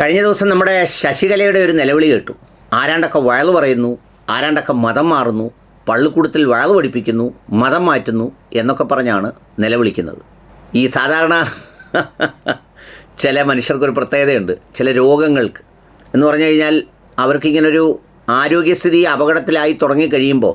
കഴിഞ്ഞ ദിവസം നമ്മുടെ ശശികലയുടെ ഒരു നിലവിളി കേട്ടു. ആരാണ്ടൊക്കെ വയൾ പറയുന്നു ആരാണ്ടൊക്കെ മതം മാറുന്നു പള്ളിക്കൂടത്തിൽ വയൾ പഠിപ്പിക്കുന്നു മതം മാറ്റുന്നു എന്നൊക്കെ പറഞ്ഞാണ് നിലവിളിക്കുന്നത്. ഈ സാധാരണ ചില മനുഷ്യർക്കൊരു പ്രത്യേകതയുണ്ട് ചില രോഗങ്ങൾക്ക്. എന്ന് പറഞ്ഞു കഴിഞ്ഞാൽ അവർക്കിങ്ങനൊരു ആരോഗ്യസ്ഥിതി അപകടത്തിലായി തുടങ്ങിക്കഴിയുമ്പോൾ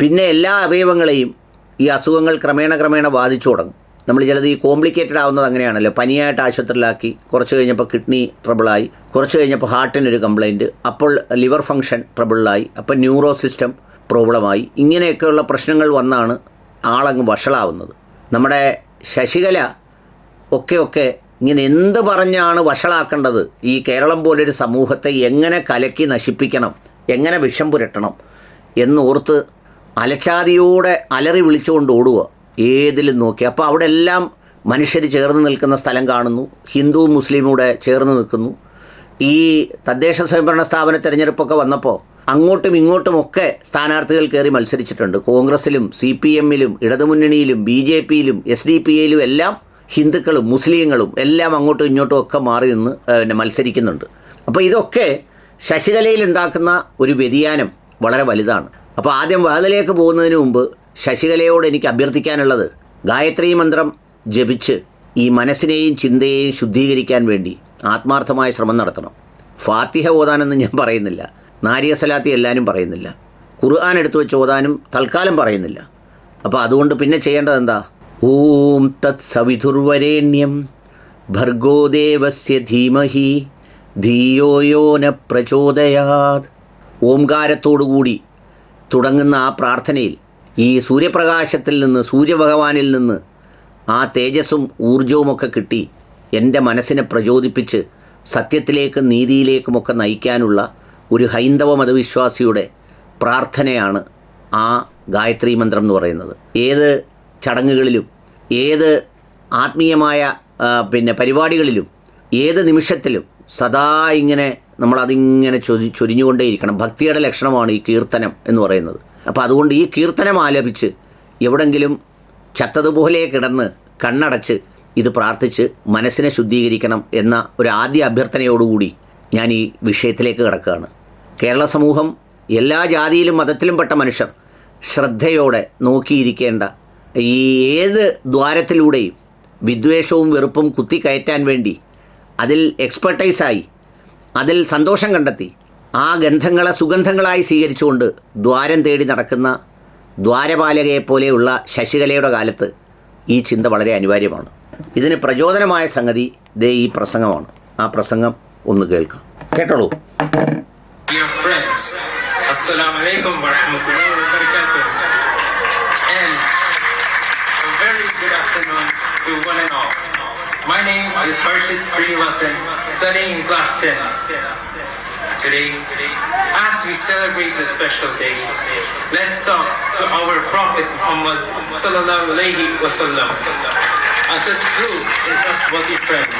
പിന്നെ എല്ലാ അവയവങ്ങളെയും ഈ അസുഖങ്ങൾ ക്രമേണ ക്രമേണ ബാധിച്ചു തുടങ്ങും. നമ്മൾ ചിലത് ഈ കോംപ്ലിക്കേറ്റഡ് ആവുന്നത് അങ്ങനെയാണല്ലോ. പനിയായിട്ട് ആശുപത്രിയിലാക്കി കുറച്ച് കഴിഞ്ഞപ്പോൾ കിഡ്നി ട്രബിളായി കുറച്ച് കഴിഞ്ഞപ്പോൾ ഹാർട്ടിനൊരു കംപ്ലൈന്റ് അപ്പോൾ ലിവർ ഫങ്ഷൻ ട്രബിളായി അപ്പോൾ ന്യൂറോ സിസ്റ്റം പ്രോബ്ലമായി ഇങ്ങനെയൊക്കെയുള്ള പ്രശ്നങ്ങൾ വന്നാണ് ആളങ്ങ് വഷളാവുന്നത്. നമ്മുടെ ശശികല ഒക്കെ ഒക്കെ ഇങ്ങനെ എന്ത് പറഞ്ഞാണ് വഷളാക്കേണ്ടത്? ഈ കേരളം പോലൊരു സമൂഹത്തെ എങ്ങനെ കലക്കി നശിപ്പിക്കണം? എങ്ങനെ വിഷം പുരട്ടണം? എന്നോർത്ത് അലച്ചാതിയോടെ അലറി വിളിച്ചുകൊണ്ട് ഓടുക. ഏതിലും നോക്കി? അപ്പോൾ അവിടെ എല്ലാം മനുഷ്യർ ചേർന്ന് നിൽക്കുന്ന സ്ഥലം കാണുന്നു. ഹിന്ദു മുസ്ലിമും കൂടെ ചേർന്ന് നിൽക്കുന്നു. ഈ തദ്ദേശ സ്വയംഭരണ സ്ഥാപന തിരഞ്ഞെടുപ്പൊക്കെ വന്നപ്പോൾ അങ്ങോട്ടും ഇങ്ങോട്ടും ഒക്കെ സ്ഥാനാർത്ഥികൾ കയറി മത്സരിച്ചിട്ടുണ്ട്. കോൺഗ്രസിലും സി പി എമ്മിലും ഇടതുമുന്നണിയിലും ബി ജെ പിയിലും എസ് ഡി പി എയിലും എല്ലാം ഹിന്ദുക്കളും മുസ്ലിങ്ങളും എല്ലാം അങ്ങോട്ടും ഇങ്ങോട്ടും ഒക്കെ മാറി നിന്ന് പിന്നെ മത്സരിക്കുന്നുണ്ട്. അപ്പോൾ ഇതൊക്കെ ശശികലയിൽ ഉണ്ടാക്കുന്ന ഒരു വ്യതിയാനം വളരെ വലുതാണ്. അപ്പോൾ ആദ്യം വാതിലേക്ക് പോകുന്നതിന് മുമ്പ് ശശികലയോട് എനിക്ക് അഭ്യർത്ഥിക്കാനുള്ളത് ഗായത്രി മന്ത്രം ജപിച്ച് ഈ മനസ്സിനെയും ചിന്തയെയും ശുദ്ധീകരിക്കാൻ വേണ്ടി ആത്മാർത്ഥമായ ശ്രമം നടത്തണം. ഫാത്തിഹ ഓതാനെന്ന് ഞാൻ പറയുന്നില്ല. നാരിയ സലാത്തി എല്ലാവരും പറയുന്നില്ല. ഖുർആൻ എടുത്തു വെച്ച് ഓതാനും തൽക്കാലം പറയുന്നില്ല. അപ്പോൾ അതുകൊണ്ട് പിന്നെ ചെയ്യേണ്ടത് എന്താ? ഓം തത് സവിധുർവരേണ്യം ഭർഗോദേവസ്യ ധീമഹി ധീയോയോന പ്രചോദയാത്. ഓംകാരത്തോടുകൂടി തുടങ്ങുന്ന ആ പ്രാർത്ഥനയിൽ ഈ സൂര്യപ്രകാശത്തിൽ നിന്ന് സൂര്യഭഗവാനിൽ നിന്ന് ആ തേജസ്സും ഊർജവുമൊക്കെ കിട്ടി എന്റെ മനസ്സിനെ പ്രചോദിപ്പിച്ച് സത്യത്തിലേക്കും നീതിയിലേക്കുമൊക്കെ നയിക്കാനുള്ള ഒരു ഹൈന്ദവ മതവിശ്വാസിയുടെ പ്രാർത്ഥനയാണ് ആ ഗായത്രി മന്ത്രം എന്ന് പറയുന്നത്. ഏത് ചടങ്ങുകളിലും ഏത് ആത്മീയമായ പിന്നെ പരിപാടികളിലും ഏത് നിമിഷത്തിലും സദാ ഇങ്ങനെ നമ്മളതിങ്ങനെ ചൊരി ചൊരിഞ്ഞുകൊണ്ടേയിരിക്കണം. ഭക്തിയുടെ ലക്ഷണമാണ് ഈ കീർത്തനം എന്ന് പറയുന്നത്. അപ്പോൾ അതുകൊണ്ട് ഈ കീർത്തനം ആലപിച്ച് എവിടെങ്കിലും ചത്തതുപോലെ കിടന്ന് കണ്ണടച്ച് ഇത് പ്രാർത്ഥിച്ച് മനസ്സിനെ ശുദ്ധീകരിക്കണം എന്ന ഒരു ആദ്യ അഭ്യർത്ഥനയോടുകൂടി ഞാൻ ഈ വിഷയത്തിലേക്ക് കിടക്കുകയാണ്. കേരള സമൂഹം എല്ലാ ജാതിയിലും മതത്തിലും പെട്ട മനുഷ്യർ ശ്രദ്ധയോടെ നോക്കിയിരിക്കേണ്ട ഈ ഏത് ദ്വാരത്തിലൂടെയും വിദ്വേഷവും വെറുപ്പും കുത്തിക്കയറ്റാൻ വേണ്ടി അതിൽ എക്സ്പെർട്ടൈസായി അതിൽ സന്തോഷം കണ്ടെത്തി ആ ഗന്ധങ്ങളെ സുഗന്ധങ്ങളായി സ്വീകരിച്ചുകൊണ്ട് ദ്വാരം തേടി നടക്കുന്ന ദ്വാരപാലകയെപ്പോലെയുള്ള ശശികലയുടെ കാലത്ത് ഈ ചിന്ത വളരെ അനിവാര്യമാണ്. ഇതിന് പ്രചോദനമായ സംഗതി ദേ ഈ പ്രസംഗമാണ്. ആ പ്രസംഗം ഒന്ന് കേൾക്കാം. കേട്ടോളൂ. My name is Harshit Srinivasan, studying in class 10. Today, as we celebrate this special day, let's talk to our Prophet Muhammad sallallahu alaihi wasallam as a true and trustworthy friend.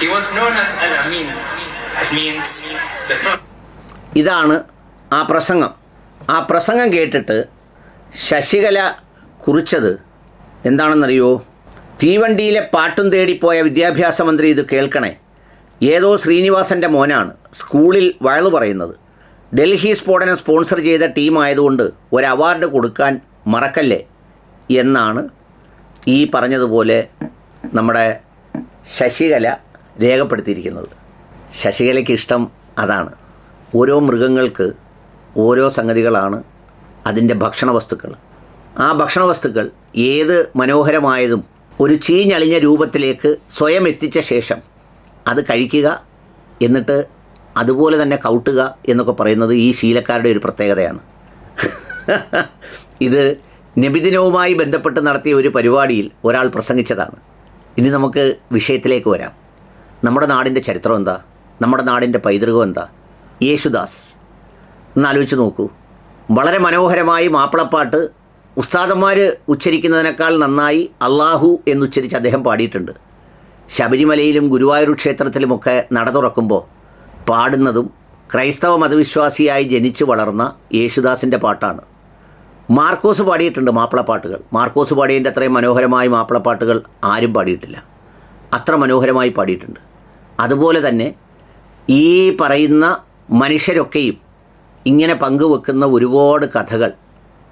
He was known as Al-Amin. It means the. ഇതാണ് ആ പ്രസംഗം ആ പ്രസംഗം കേട്ടിട്ട് ശശികല കുറിച്ചത് എന്താണെന്നറിയോ തീവണ്ടിയിലെ പാട്ടും തേടിപ്പോയ വിദ്യാഭ്യാസ മന്ത്രി ഇത് കേൾക്കണേ ഏതോ ശ്രീനിവാസന്റെ മോനാണ് സ്കൂളിൽ വയലു പറയുന്നത്. ഡൽഹി സ്ഫോടനം സ്പോൺസർ ചെയ്ത ടീമായതുകൊണ്ട് ഒരു അവാർഡ് കൊടുക്കാൻ മറക്കല്ലേ എന്നാണ് ഈ പറഞ്ഞതുപോലെ നമ്മുടെ ശശികല രേഖപ്പെടുത്തിയിരിക്കുന്നത്. ശശികലയ്ക്ക് ഇഷ്ടം അതാണ്. ഓരോ മൃഗങ്ങൾക്ക് ഓരോ സംഗതികളാണ് അതിന്റെ ഭക്ഷണ വസ്തുക്കൾ ആ ഭക്ഷണ വസ്തുക്കൾ ഏത് മനോഹരമായതും ഒരു ചീഞ്ഞളിഞ്ഞ രൂപത്തിലേക്ക് സ്വയം എത്തിച്ച ശേഷം അത് കഴിക്കുക എന്നിട്ട് അതുപോലെ തന്നെ കൗട്ടുക എന്നൊക്കെ പറയുന്നത് ഈ ശീലക്കാരുടെ ഒരു പ്രത്യേകതയാണ്. ഇത് നബിദിനവുമായി ബന്ധപ്പെട്ട് നടത്തിയ ഒരു പരിപാടിയിൽ ഒരാൾ പ്രസംഗിച്ചതാണ്. ഇനി നമുക്ക് വിഷയത്തിലേക്ക് വരാം. നമ്മുടെ നാടിന്റെ ചരിത്രം എന്താ? നമ്മുടെ നാടിന്റെ പൈതൃകം എന്താ? യേശുദാസ്. എന്നാലോചിച്ച് നോക്കൂ. വളരെ മനോഹരമായി മാപ്പിളപ്പാട്ട് ഉസ്താദന്മാർ ഉച്ചരിക്കുന്നതിനേക്കാൾ നന്നായി അള്ളാഹു എന്നുച്ചരിച്ച് അദ്ദേഹം പാടിയിട്ടുണ്ട്. ശബരിമലയിലും ഗുരുവായൂർ ക്ഷേത്രത്തിലുമൊക്കെ നട തുറക്കുമ്പോൾ പാടുന്നതും ക്രൈസ്തവ മതവിശ്വാസിയായി ജനിച്ചു വളർന്ന യേശുദാസിന്റെ പാട്ടാണ്. മാർക്കോസ് പാടിയിട്ടുണ്ട് മാപ്പിളപ്പാട്ടുകൾ. മാർക്കോസ് പാടിയതിന്റെ അത്രയും മനോഹരമായ മാപ്പിളപ്പാട്ടുകൾ ആരും പാടിയിട്ടില്ല. അത്ര മനോഹരമായി പാടിയിട്ടുണ്ട്. അതുപോലെ തന്നെ ഈ പറയുന്ന മനുഷ്യരൊക്കെയും ഇങ്ങനെ പങ്കുവെക്കുന്ന ഒരുപാട് കഥകൾ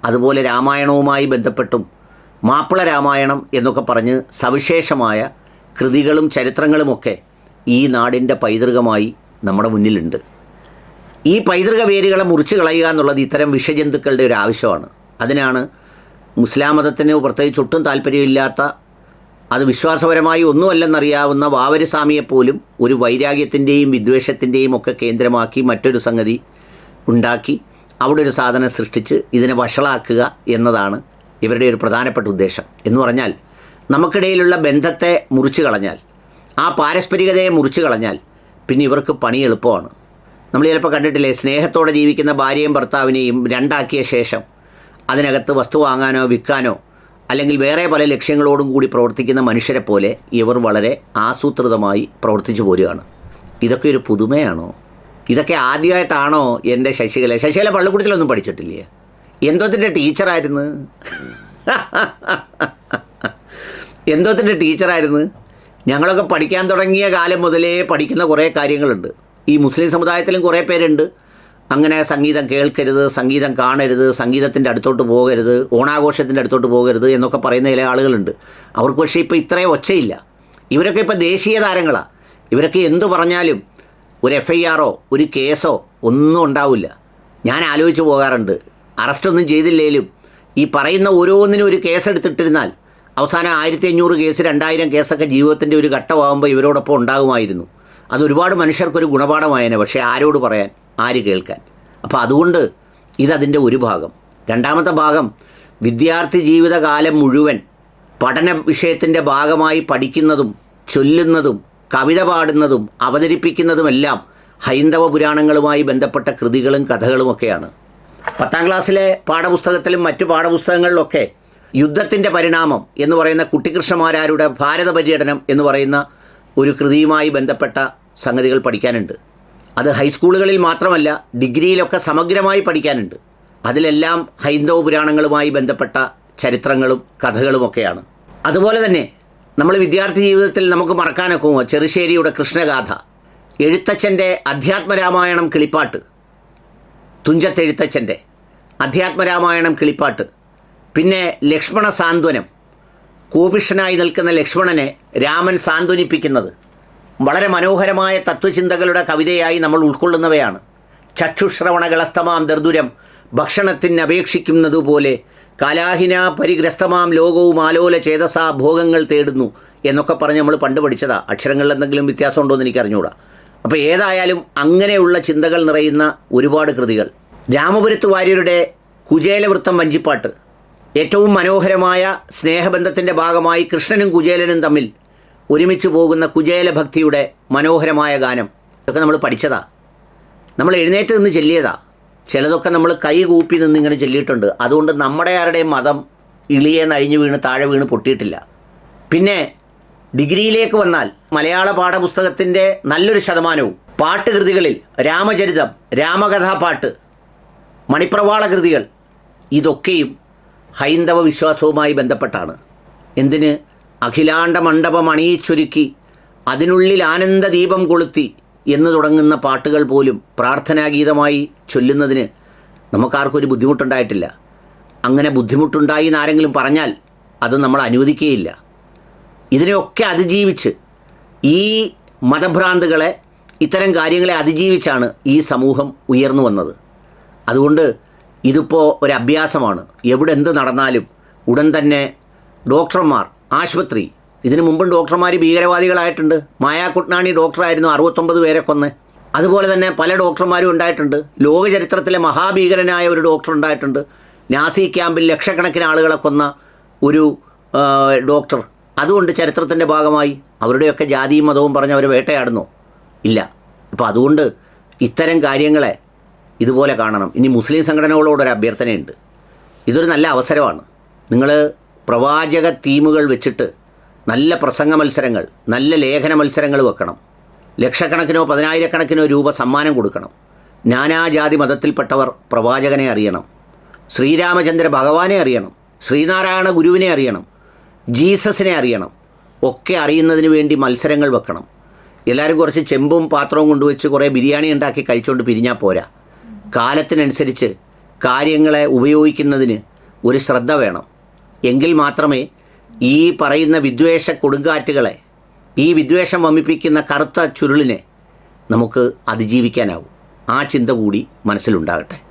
അതുപോലെ രാമായണവുമായി ബന്ധപ്പെട്ടും മാപ്പിള രാമായണം എന്നൊക്കെ പറഞ്ഞ് സവിശേഷമായ കൃതികളും ചരിത്രങ്ങളുമൊക്കെ ഈ നാടിന്റെ പൈതൃകമായി നമ്മുടെ മുന്നിലുണ്ട്. ഈ പൈതൃക വേരുകളെ മുറിച്ച് കളയുക എന്നുള്ളത് ഇത്തരം വിഷജന്തുക്കളുടെ ഒരു ആവശ്യമാണ്. അതിനാണ് മുസ്ലാം മതത്തിന് പ്രത്യേകിച്ച് ഒട്ടും താല്പര്യമില്ലാത്ത അത് വിശ്വാസപരമായി ഒന്നുമല്ലെന്നറിയാവുന്ന വാവരസ്വാമിയെപ്പോലും ഒരു വൈരാഗ്യത്തിന്റെയും വിദ്വേഷത്തിന്റെയും ഒക്കെ കേന്ദ്രമാക്കി മറ്റൊരു സംഗതി ഉണ്ടാക്കി അവിടെ ഒരു സാധനം സൃഷ്ടിച്ച് ഇതിനെ വഷളാക്കുക എന്നതാണ് ഇവരുടെ ഒരു പ്രധാനപ്പെട്ട ഉദ്ദേശം. എന്ന് പറഞ്ഞാൽ നമുക്കിടയിലുള്ള ബന്ധത്തെ മുറിച്ചു കളഞ്ഞാൽ ആ പാരസ്പരികതയെ മുറിച്ചു കളഞ്ഞാൽ പിന്നെ ഇവർക്ക് പണി എളുപ്പമാണ്. നമ്മൾ ചിലപ്പോൾ കണ്ടിട്ടില്ലേ സ്നേഹത്തോടെ ജീവിക്കുന്ന ഭാര്യയും ഭർത്താവിനെയും രണ്ടാക്കിയ ശേഷം അതിനകത്ത് വസ്തു വാങ്ങാനോ വിൽക്കാനോ അല്ലെങ്കിൽ വേറെ പല ലക്ഷ്യങ്ങളോടും കൂടി പ്രവർത്തിക്കുന്ന മനുഷ്യരെ പോലെ ഇവർ വളരെ ആസൂത്രിതമായി പ്രവർത്തിച്ചു പോരുകയാണ്. ഇതൊക്കെ ഒരു പുതുമയാണോ? ഇതൊക്കെ ആദ്യമായിട്ടാണോ എന്റെ ശശികല? ശശികല പള്ളിക്കൂടത്തിലൊന്നും പഠിച്ചിട്ടില്ലേ? എന്തോത്തിന്റെ ടീച്ചറായിരുന്നു. എന്തോത്തിന്റെ ടീച്ചറായിരുന്നു? ഞങ്ങളൊക്കെ പഠിക്കാൻ തുടങ്ങിയ കാലം മുതലേ പഠിക്കുന്ന കുറേ കാര്യങ്ങളുണ്ട്. ഈ മുസ്ലിം സമുദായത്തിലും കുറേ പേരുണ്ട്. അങ്ങനെ സംഗീതം കേൾക്കരുത് സംഗീതം കാണരുത് സംഗീതത്തിന്റെ അടുത്തോട്ട് പോകരുത് ഓണാഘോഷത്തിന്റെ അടുത്തോട്ട് പോകരുത് എന്നൊക്കെ പറയുന്ന ചില ആളുകളുണ്ട്. അവർക്ക് പക്ഷേ ഇപ്പോൾ ഇത്രയും ഒച്ചയില്ല. ഇവരൊക്കെ ഇപ്പോൾ ദേശീയ താരങ്ങളാണ് ഇവരൊക്കെ എന്തു പറഞ്ഞാലും ഒരു എഫ് ഐ ആറോ ഒരു കേസോ ഒന്നും ഉണ്ടാവില്ല. ഞാൻ ആലോചിച്ച് പോകാറുണ്ട്. അറസ്റ്റൊന്നും ചെയ്തില്ലേലും ഈ പറയുന്ന ഓരോന്നിനും ഒരു കേസ് എടുത്തിട്ടിരുന്നാൽ അവസാനം ആയിരത്തി അഞ്ഞൂറ് കേസ് രണ്ടായിരം കേസൊക്കെ ജീവിതത്തിന്റെ ഒരു ഘട്ടമാകുമ്പോൾ ഇവരോടൊപ്പം ഉണ്ടാകുമായിരുന്നു. അത് ഒരുപാട് മനുഷ്യർക്കൊരു ഗുണപാഠമായേനെ പക്ഷേ ആരോട് പറയാൻ? ആര് കേൾക്കാൻ? അപ്പോൾ അതുകൊണ്ട് ഇതതിന്റെ ഒരു ഭാഗം. രണ്ടാമത്തെ ഭാഗം വിദ്യാർത്ഥി ജീവിതകാലം മുഴുവൻ പഠന വിഷയത്തിന്റെ ഭാഗമായി പഠിക്കുന്നതും ചൊല്ലുന്നതും കവിത പാടുന്നതും അവതരിപ്പിക്കുന്നതുമെല്ലാം ഹൈന്ദവ പുരാണങ്ങളുമായി ബന്ധപ്പെട്ട കൃതികളും കഥകളുമൊക്കെയാണ്. പത്താം ക്ലാസ്സിലെ പാഠപുസ്തകത്തിലും മറ്റു പാഠപുസ്തകങ്ങളിലൊക്കെ യുദ്ധത്തിന്റെ പരിണാമം എന്ന് പറയുന്ന കുട്ടികൃഷ്ണമാരാരുടെ ഭാരത പര്യടനം എന്ന് പറയുന്ന ഒരു കൃതിയുമായി ബന്ധപ്പെട്ട സംഗതികൾ പഠിക്കാനുണ്ട്. അത് ഹൈസ്കൂളുകളിൽ മാത്രമല്ല ഡിഗ്രിയിലൊക്കെ സമഗ്രമായി പഠിക്കാനുണ്ട്. അതിലെല്ലാം ഹൈന്ദവ പുരാണങ്ങളുമായി ബന്ധപ്പെട്ട ചരിത്രങ്ങളും കഥകളുമൊക്കെയാണ് അതുപോലെ തന്നെ നമ്മൾ വിദ്യാർത്ഥി ജീവിതത്തിൽ നമുക്ക് മറക്കാനൊക്കുമോ ചെറുശ്ശേരിയുടെ കൃഷ്ണഗാഥ എഴുത്തച്ഛന്റെ അധ്യാത്മരാമായണം കിളിപ്പാട്ട് തുഞ്ചത്തെഴുത്തച്ഛന്റെ അധ്യാത്മരാമായണം കിളിപ്പാട്ട് പിന്നെ ലക്ഷ്മണ സാന്ത്വനം. കൂപിഷ്ഠനായി നിൽക്കുന്ന ലക്ഷ്മണനെ രാമൻ സാന്ത്വനിപ്പിക്കുന്നത്. വളരെ മനോഹരമായ തത്വചിന്തകളുടെ കവിതയായി നമ്മൾ ഉൾക്കൊള്ളുന്നവയാണ്. ചക്ഷുശ്രവണകളസ്തമാം ദർദുരം ഭക്ഷണത്തിന് അപേക്ഷിക്കുന്നതുപോലെ കലാഹിന പരിഗ്രസ്തമാം ലോകവും ആലോല ചേതസ ഭോഗങ്ങൾ തേടുന്നു എന്നൊക്കെ പറഞ്ഞ് നമ്മൾ പണ്ട് പഠിച്ചതാ. അക്ഷരങ്ങളിൽ എന്തെങ്കിലും വ്യത്യാസമുണ്ടോ എന്ന് എനിക്ക് അറിഞ്ഞുകൂടാ അപ്പോൾ ഏതായാലും അങ്ങനെയുള്ള ചിന്തകൾ നിറയുന്ന ഒരുപാട് കൃതികൾ. രാമപുരത്ത് വാര്യരുടെ കുചേലവൃത്തം വഞ്ചിപ്പാട്ട്. ഏറ്റവും മനോഹരമായ സ്നേഹബന്ധത്തിന്റെ ഭാഗമായി കൃഷ്ണനും കുചേലനും തമ്മിൽ ഒരുമിച്ച് പോകുന്ന കുചേല ഭക്തിയുടെ മനോഹരമായ ഗാനം. ഇതൊക്കെ നമ്മൾ പഠിച്ചതാ. നമ്മൾ എഴുന്നേറ്റ് നിന്ന് ചെല്ലിയതാ. ചിലതൊക്കെ നമ്മൾ കൈ കൂപ്പി നിന്ന് ഇങ്ങനെ ചെല്ലിയിട്ടുണ്ട്. അതുകൊണ്ട് നമ്മുടെ ആരുടെയും മതം ഇളിയെ നഴിഞ്ഞു വീണ് താഴെ വീണ് പൊട്ടിയിട്ടില്ല. പിന്നെ ഡിഗ്രിയിലേക്ക് വന്നാൽ മലയാള പാഠപുസ്തകത്തിന്റെ നല്ലൊരു ശതമാനവും പാട്ടുകൃതികളിൽ രാമചരിതം രാമകഥാപാട്ട് മണിപ്രവാള കൃതികൾ ഇതൊക്കെയും ഹൈന്ദവ വിശ്വാസവുമായി ബന്ധപ്പെട്ടാണ്. എന്തിന്? അഖിലാണ്ട മണ്ഡപം അണിയിച്ചൊരുക്കി അതിനുള്ളിൽ ആനന്ദ ദീപം കൊളുത്തി എന്ന് തുടങ്ങുന്ന പാട്ടുകൾ പോലും പ്രാർത്ഥനാഗീതമായി ചൊല്ലുന്നതിന് നമുക്കാർക്കൊരു ബുദ്ധിമുട്ടുണ്ടായിട്ടില്ല. അങ്ങനെ ബുദ്ധിമുട്ടുണ്ടായി എന്ന് ആരെങ്കിലും പറഞ്ഞാൽ അത് നമ്മൾ അനുവദിക്കുകയില്ല. ഇതിനെയൊക്കെ അതിജീവിച്ച് ഈ മതഭ്രാന്തുകളെ ഇത്തരം കാര്യങ്ങളെ അതിജീവിച്ചാണ് ഈ സമൂഹം ഉയർന്നു വന്നത്. അതുകൊണ്ട് ഇതിപ്പോൾ ഒരു അഭ്യാസമാണ് എവിടെ എന്ത് നടന്നാലും ഉടൻ തന്നെ ഡോക്ടർമാർ ആശുപത്രി ഇതിനു മുമ്പും ഡോക്ടർമാർ ഭീകരവാദികളായിട്ടുണ്ട്. മായാകുട്നാണി ഡോക്ടറായിരുന്നു അറുപത്തൊമ്പത് പേരെ കൊന്ന്. അതുപോലെ തന്നെ പല ഡോക്ടർമാരും ഉണ്ടായിട്ടുണ്ട്. ലോകചരിത്രത്തിലെ മഹാഭീകരനായ ഒരു ഡോക്ടർ ഉണ്ടായിട്ടുണ്ട്. നാസി ക്യാമ്പിൽ ലക്ഷക്കണക്കിന് ആളുകളെ കൊന്ന ഒരു ഡോക്ടർ. അതുകൊണ്ട് ചരിത്രത്തിന്റെ ഭാഗമായി അവരുടെയൊക്കെ ജാതിയും മതവും പറഞ്ഞ് അവർ വേട്ടയാടുന്നു. ഇല്ല. അപ്പോൾ അതുകൊണ്ട് ഇത്തരം കാര്യങ്ങളെ ഇതുപോലെ കാണണം. ഇനി മുസ്ലിം സംഘടനകളോടൊരു അഭ്യർത്ഥനയുണ്ട്. ഇതൊരു നല്ല അവസരമാണ്. നിങ്ങൾ പ്രവാചക തീമുകൾ വെച്ചിട്ട് നല്ല പ്രസംഗ മത്സരങ്ങൾ നല്ല ലേഖന മത്സരങ്ങൾ വെക്കണം. ലക്ഷക്കണക്കിനോ പതിനായിരക്കണക്കിനോ രൂപ സമ്മാനം കൊടുക്കണം. നാനാജാതി മതത്തിൽപ്പെട്ടവർ പ്രവാചകനെ അറിയണം. ശ്രീരാമചന്ദ്ര ഭഗവാനെ അറിയണം. ശ്രീനാരായണ ഗുരുവിനെ അറിയണം. ജീസസിനെ അറിയണം. ഒക്കെ അറിയുന്നതിന് വേണ്ടി മത്സരങ്ങൾ വെക്കണം. എല്ലാവരും കുറച്ച് ചെമ്പും പാത്രവും കൊണ്ടുവച്ച് കുറേ ബിരിയാണി ഉണ്ടാക്കി കഴിച്ചുകൊണ്ട് പിരിഞ്ഞാൽ പോരാ. കാലത്തിനനുസരിച്ച് കാര്യങ്ങളെ ഉപയോഗിക്കുന്നതിന് ഒരു ശ്രദ്ധ വേണം. എങ്കിൽ മാത്രമേ ഈ പറയുന്ന വിദ്വേഷ കൊടുങ്കാറ്റുകളെ ഈ വിദ്വേഷം വമിപ്പിക്കുന്ന കറുത്ത ചുരുളിനെ നമുക്ക് അതിജീവിക്കാനാവും. ആ ചിന്ത കൂടി മനസ്സിലുണ്ടാകട്ടെ.